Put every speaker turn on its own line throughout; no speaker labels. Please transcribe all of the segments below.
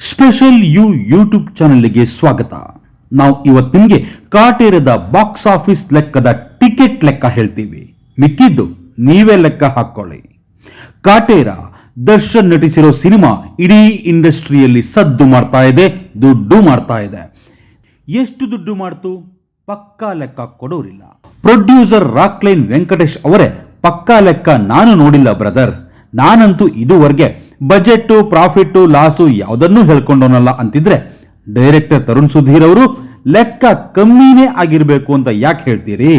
Special you YouTube ಚಾನಲ್ಗೆ ಸ್ವಾಗತ. ನಾವು ಇವತ್ತು ನಿಮಗೆ ಕಾಟೇರದ ಬಾಕ್ಸ್ ಆಫೀಸ್ ಲೆಕ್ಕದ ಟಿಕೆಟ್ ಲೆಕ್ಕ ಹೇಳ್ತೀವಿ. ಮಿಕ್ಕಿದ್ದು ನೀವೇ ಲೆಕ್ಕ ಹಾಕೊಳ್ಳಿ. ಕಾಟೇರ ದರ್ಶನ್ ನಟಿಸಿರೋ ಸಿನಿಮಾ ಇಡೀ ಇಂಡಸ್ಟ್ರಿಯಲ್ಲಿ ಸದ್ದು ಮಾಡ್ತಾ ಇದೆ, ದುಡ್ಡು ಮಾಡ್ತಾ ಇದೆ. ಎಷ್ಟು ದುಡ್ಡು ಮಾಡ್ತು? ಪಕ್ಕಾ ಲೆಕ್ಕ ಕೊಡೋರಿಲ್ಲ. ಪ್ರೊಡ್ಯೂಸರ್ ರಾಕ್ಲೈನ್ ವೆಂಕಟೇಶ್ ಅವರೇ ಪಕ್ಕಾ ಲೆಕ್ಕ ನಾನು ನೋಡಿಲ್ಲ ಬ್ರದರ್. ನಾನಂತೂ ಇದುವರೆಗೆ ಬಜೆಟ್ಟು ಪ್ರಾಫಿಟ್ಟು ಲಾಸು ಯಾವುದನ್ನೂ ಹೇಳ್ಕೊಂಡೋನಲ್ಲ ಅಂತಿದ್ರೆ ಡೈರೆಕ್ಟರ್ ತರುಣ್ ಸುಧೀರ್ ಅವರು, ಲೆಕ್ಕ ಕಮ್ಮಿನೇ ಆಗಿರಬೇಕು ಅಂತ ಯಾಕೆ ಹೇಳ್ತೀರಿ?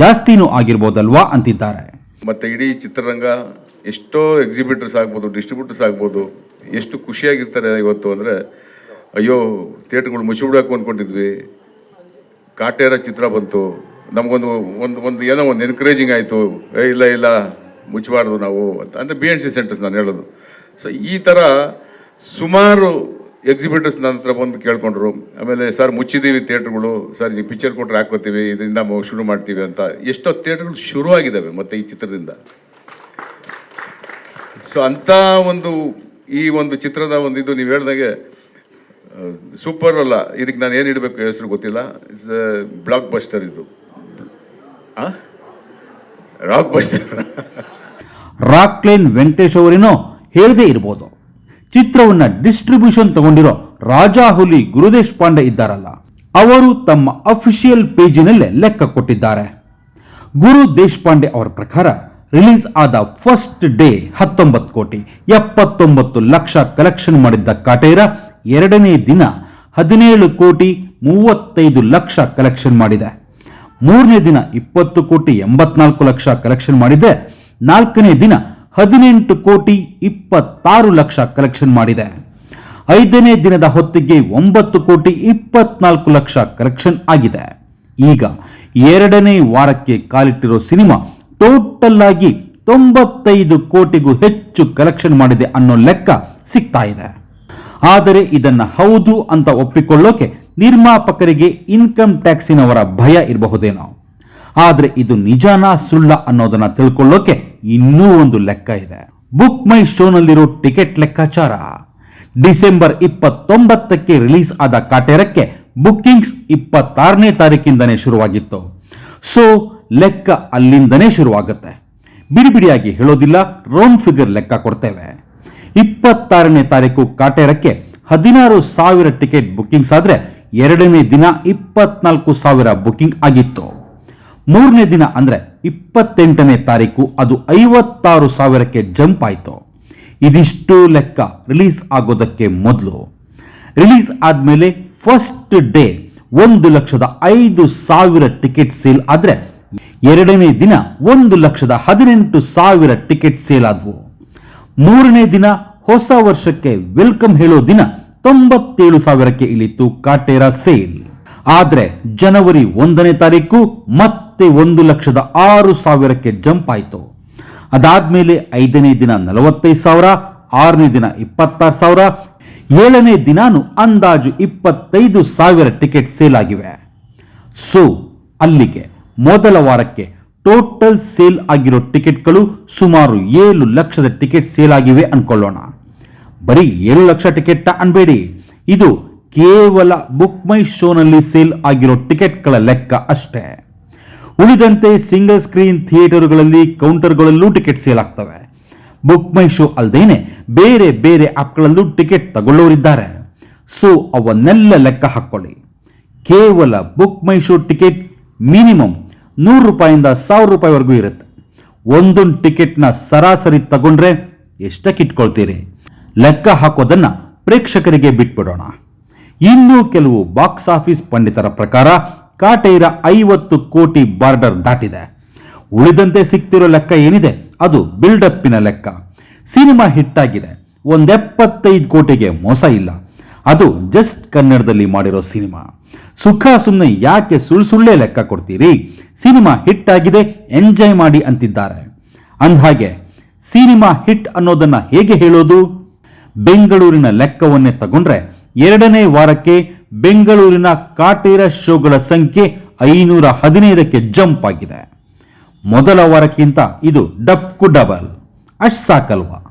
ಜಾಸ್ತಿನೂ ಆಗಿರ್ಬೋದಲ್ವಾ ಅಂತಿದ್ದಾರೆ.
ಮತ್ತೆ ಇಡೀ ಚಿತ್ರರಂಗ ಎಷ್ಟೋ ಎಕ್ಸಿಬಿಟರ್ಸ್ ಆಗ್ಬೋದು ಡಿಸ್ಟ್ರಿಬ್ಯೂಟರ್ಸ್ ಆಗ್ಬೋದು, ಎಷ್ಟು ಖುಷಿಯಾಗಿರ್ತಾರೆ ಇವತ್ತು ಅಂದರೆ, ಅಯ್ಯೋ, ಥಿಯೇಟರ್ಗಳು ಮುಚ್ಚಿಬಿಡಬೇಕು ಅಂದ್ಕೊಂಡಿದ್ವಿ. ಕಾಟೇರ ಚಿತ್ರ ಬಂತು. ನಮಗೊಂದು ಒಂದು ಒಂದು ಏನೋ ಒಂದು ಎನ್ಕರೇಜಿಂಗ್ ಆಯಿತು. ಏ, ಇಲ್ಲ ಇಲ್ಲ ಮುಚ್ಚಬಾರ್ದು ನಾವು ಅಂತ. ಅಂದರೆ ಬಿ ಎನ್ ಸಿ ಸೆಂಟರ್ಸ್ ನಾನು ಹೇಳೋದು. ಸೊ ಈ ಥರ ಸುಮಾರು ಎಕ್ಸಿಬಿಟರ್ಸ್ ನನ್ನ ಹತ್ರ ಬಂದು ಕೇಳ್ಕೊಂಡ್ರು. ಆಮೇಲೆ, ಸರ್, ಮುಚ್ಚಿದ್ದೀವಿ ಥಿಯೇಟ್ರ್ಗಳು. ಸರ್, ನೀವು ಪಿಕ್ಚರ್ ಕೊಟ್ಟರೆ ಹಾಕೋತೀವಿ ಇದರಿಂದ ಶುರು ಮಾಡ್ತೀವಿ ಅಂತ ಎಷ್ಟೋ ಥಿಯೇಟ್ರ್ಗಳು ಶುರುವಾಗಿದ್ದಾವೆ ಮತ್ತು ಈ ಚಿತ್ರದಿಂದ. ಸೊ ಅಂಥ ಒಂದು, ಈ ಒಂದು ಚಿತ್ರದ ಒಂದು ಇದು ನೀವು ಹೇಳ್ದಂಗೆ ಸೂಪರ್ ಅಲ್ಲ. ಇದಕ್ಕೆ ನಾನು ಏನು ಇಡಬೇಕು ಹೆಸರು ಗೊತ್ತಿಲ್ಲ. ಇಟ್ಸ್ ಬ್ಲಾಕ್ ಬಸ್ಟರ್ ಇದು. ರಾಕ್ ಬಸ್ಟರ್
ರಾಕ್ಲೈನ್ ವೆಂಕಟೇಶ್ ಅವರೇನೋ ಹೇಳದೇ ಇರ್ಬೋದು. ಚಿತ್ರವನ್ನ ಡಿಸ್ಟ್ರಿಬ್ಯೂಷನ್ ತಗೊಂಡಿರೋ ರಾಜಾಹುಲಿ ಗುರುದೇಶ್ ಪಾಂಡೆ ಇದ್ದಾರಲ್ಲ, ಅವರು ತಮ್ಮ ಅಫಿಷಿಯಲ್ ಪೇಜಿನಲ್ಲೇ ಲೆಕ್ಕ ಕೊಟ್ಟಿದ್ದಾರೆ. ಗುರು ದೇಶಪಾಂಡೆ ಅವರ ಪ್ರಕಾರ ರಿಲೀಸ್ ಆದ ಫಸ್ಟ್ ಡೇ ಹತ್ತೊಂಬತ್ತು ಕೋಟಿ, ಎಪ್ಪತ್ತೊಂಬತ್ತು ಲಕ್ಷ ಕಲೆಕ್ಷನ್ ಮಾಡಿದ್ದ ಕಾಟೇರ ಎರಡನೇ ದಿನ ಹದಿನೇಳು ಕೋಟಿ ಮೂವತ್ತೈದು ಲಕ್ಷ ಕಲೆಕ್ಷನ್ ಮಾಡಿದೆ. ಮೂರನೇ ದಿನ ಇಪ್ಪತ್ತು ಕೋಟಿ ಎಂಬತ್ನಾಲ್ಕು ಲಕ್ಷ ಕಲೆಕ್ಷನ್ ಮಾಡಿದೆ. ನಾಲ್ಕನೇ ದಿನ ಹದಿನೆಂಟು ಕೋಟಿ ಇಪ್ಪತ್ತಾರು ಲಕ್ಷ ಕಲೆಕ್ಷನ್ ಮಾಡಿದೆ. ಐದನೇ ದಿನದ ಹೊತ್ತಿಗೆ ಒಂಬತ್ತು ಕೋಟಿ ಇಪ್ಪತ್ನಾಲ್ಕು ಲಕ್ಷ ಕಲೆಕ್ಷನ್ ಆಗಿದೆ. ಈಗ ಎರಡನೇ ವಾರಕ್ಕೆ ಕಾಲಿಟ್ಟಿರೋ ಸಿನಿಮಾ ಟೋಟಲ್ ಆಗಿ ತೊಂಬತ್ತೈದು ಕೋಟಿಗೂ ಹೆಚ್ಚು ಕಲೆಕ್ಷನ್ ಮಾಡಿದೆ ಅನ್ನೋ ಲೆಕ್ಕ ಸಿಗ್ತಾ ಇದೆ. ಆದರೆ ಇದನ್ನು ಹೌದು ಅಂತ ಒಪ್ಪಿಕೊಳ್ಳೋಕೆ ನಿರ್ಮಾಪಕರಿಗೆ ಇನ್ಕಮ್ ಟ್ಯಾಕ್ಸಿನವರ ಭಯ ಇರಬಹುದೇನೋ. ಆದರೆ ಇದು ನಿಜಾನ ಸುಳ್ಳ ಅನ್ನೋದನ್ನು ತಿಳ್ಕೊಳ್ಳೋಕೆ ಇನ್ನೂ ಒಂದು ಲೆಕ್ಕ ಇದೆ. ಬುಕ್ ಮೈ ಶೋನಲ್ಲಿರೋ ಟಿಕೆಟ್ ಲೆಕ್ಕಾಚಾರ. ಡಿಸೆಂಬರ್ ಇಪ್ಪತ್ತೊಂಬತ್ತಕ್ಕೆ ರಿಲೀಸ್ ಆದ ಕಾಟೇರಕ್ಕೆ ಬುಕ್ಕಿಂಗ್ಸ್ ಇಪ್ಪತ್ತಾರನೇ ತಾರೀಕಿಂದನೇ ಶುರುವಾಗಿತ್ತು. ಸೊ ಲೆಕ್ಕ ಅಲ್ಲಿಂದನೇ ಶುರುವಾಗುತ್ತೆ. ಬಿಡಿ ಬಿಡಿಯಾಗಿ ಹೇಳೋದಿಲ್ಲ ರೌಂಡ್ ಫಿಗರ್ ಲೆಕ್ಕ ಕೊಡ್ತೇವೆ. ಇಪ್ಪತ್ತಾರನೇ ತಾರೀಕು ಕಾಟೇರಕ್ಕೆ ಹದಿನಾರು ಸಾವಿರ ಟಿಕೆಟ್ ಬುಕ್ಕಿಂಗ್ಸ್ ಆದರೆ ಎರಡನೇ ದಿನ ಇಪ್ಪತ್ನಾಲ್ಕು ಸಾವಿರ ಬುಕ್ಕಿಂಗ್ ಆಗಿತ್ತು. ಮೂರನೇ ದಿನ ಅಂದರೆ ಇಪ್ಪತ್ತೆಂಟನೇ ತಾರೀಕು ಅದು ಐವತ್ತಾರು ಸಾವಿರಕ್ಕೆ ಜಂಪ್ ಆಯಿತು. ಇದಿಷ್ಟು ಲೆಕ್ಕ ರಿಲೀಸ್ ಆಗೋದಕ್ಕೆ ಮೊದಲು. ರಿಲೀಸ್ ಆದಮೇಲೆ ಫಸ್ಟ್ ಡೇ ಒಂದು ಲಕ್ಷದ ಐದು ಸಾವಿರ ಟಿಕೆಟ್ ಸೇಲ್ ಆದರೆ ಎರಡನೇ ದಿನ ಒಂದು ಲಕ್ಷದ ಹದಿನೆಂಟು ಸಾವಿರ ಟಿಕೆಟ್ ಸೇಲ್ ಆದವು. ಮೂರನೇ ದಿನ ಹೊಸ ವರ್ಷಕ್ಕೆ ವೆಲ್ಕಮ್ ಹೇಳೋ ದಿನ ತೊಂಬತ್ತೇಳು ಸಾವಿರಕ್ಕೆ ಇಳಿತು ಕಾಟೇರ ಸೇಲ್. ಆದರೆ ಜನವರಿ ಒಂದನೇ ತಾರೀಕು ಮತ್ತೆ ಒಂದು ಲಕ್ಷದ ಆರು ಸಾವಿರಕ್ಕೆ ಜಂಪ್ ಆಯಿತು. ಅದಾದ್ಮೇಲೆ ಐದನೇ ದಿನ ನಲವತ್ತೈದು ಸಾವಿರ, ಆರನೇ ದಿನ ಇಪ್ಪತ್ತಾರು ಸಾವಿರ, ಏಳನೇ ದಿನಾನು ಅಂದಾಜು ಇಪ್ಪತ್ತೈದು ಸಾವಿರ ಟಿಕೆಟ್ ಸೇಲ್ ಆಗಿವೆ. ಸೊ, ಅಲ್ಲಿಗೆ ಮೊದಲ ವಾರಕ್ಕೆ ಟೋಟಲ್ ಸೇಲ್ ಆಗಿರೋ ಟಿಕೆಟ್ಗಳು ಸುಮಾರು ಏಳು ಲಕ್ಷದ ಟಿಕೆಟ್ ಸೇಲ್ ಆಗಿವೆ ಅನ್ಕೊಳ್ಳೋಣ. ಬರೀ ಏಳು ಲಕ್ಷ ಟಿಕೆಟ್ ಅನ್ಬೇಡಿ. ಇದು ಕೇವಲ ಬುಕ್ ಮೈ ಶೋನಲ್ಲಿ ಸೇಲ್ ಆಗಿರೋ ಟಿಕೆಟ್ಗಳ ಲೆಕ್ಕ ಅಷ್ಟೇ. ಉಳಿದಂತೆ ಸಿಂಗಲ್ ಸ್ಕ್ರೀನ್ ಥಿಯೇಟರ್ಗಳಲ್ಲಿ ಕೌಂಟರ್ಗಳಲ್ಲೂ ಟಿಕೆಟ್ ಸೇಲ್ ಆಗ್ತವೆ ಬುಕ್ ಮೈ ಶೋ ಅಲ್ಲದೇನೆ ಬೇರೆ ಬೇರೆ ಆ್ಯಪ್ಗಳಲ್ಲೂ ಟಿಕೆಟ್ ತಗೊಳ್ಳೋರಿದ್ದಾರೆ. ಸೊ ಅವನ್ನೆಲ್ಲ ಲೆಕ್ಕ ಹಾಕ್ಕೊಳ್ಳಿ ಕೇವಲ book my show ticket minimum ನೂರು ರೂಪಾಯಿಂದ ಸಾವಿರ ರೂಪಾಯಿವರೆಗೂ ಇರುತ್ತೆ. ಒಂದೊಂದು ಟಿಕೆಟ್ನ ಸರಾಸರಿ ತಗೊಂಡ್ರೆ ಎಷ್ಟಕ್ಕೆ ಇಟ್ಕೊಳ್ತೀರಿ? ಲೆಕ್ಕ ಹಾಕೋದನ್ನು ಪ್ರೇಕ್ಷಕರಿಗೆ ಬಿಟ್ಬಿಡೋಣ. ಇನ್ನೂ ಕೆಲವು ಬಾಕ್ಸ್ ಆಫೀಸ್ ಪಂಡಿತರ ಪ್ರಕಾರ ಕಾಟೇರ ಐವತ್ತು ಕೋಟಿ ಬಾರ್ಡರ್ ದಾಟಿದೆ. ಉಳಿದಂತೆ ಸಿಕ್ತಿರೋ ಲೆಕ್ಕ ಏನಿದೆ? ಅದು ಬಿಲ್ಡಪ್ಪಿನ ಲೆಕ್ಕ. ಸಿನಿಮಾ ಹಿಟ್ಟಾಗಿದೆ. ಒಂದೆಪ್ಪತ್ತೈದು ಕೋಟಿಗೆ ಮೋಸ ಇಲ್ಲ. ಅದು ಜಸ್ಟ್ ಕನ್ನಡದಲ್ಲಿ ಮಾಡಿರೋ ಸಿನಿಮಾ. ಸುಖ ಸುಮ್ಮನೆ ಯಾಕೆ ಸುಳ್ಳು ಸುಳ್ಳೇ ಲೆಕ್ಕ ಕೊಡ್ತೀರಿ? ಸಿನಿಮಾ ಹಿಟ್ ಆಗಿದೆ ಎಂಜಾಯ್ ಮಾಡಿ ಅಂತಿದ್ದಾರೆ. ಅಂದ್ಹಾಗೆ, ಸಿನಿಮಾ ಹಿಟ್ ಅನ್ನೋದನ್ನ ಹೇಗೆ ಹೇಳೋದು? ಬೆಂಗಳೂರಿನ ಲೆಕ್ಕವನ್ನೇ ತಗೊಂಡ್ರೆ ಎರಡನೇ ವಾರಕ್ಕೆ ಬೆಂಗಳೂರಿನ ಕಾಟೇರ ಶೋಗಳ ಸಂಖ್ಯೆ ಐನೂರ ಹದಿನೈದಕ್ಕೆ ಜಂಪ್ ಆಗಿದೆ. ಮೊದಲ ವಾರಕ್ಕಿಂತ ಇದು ಡಬ್ಕು ಡಬಲ್. ಅಷ್ಟು ಸಾಕಲ್ವಾ?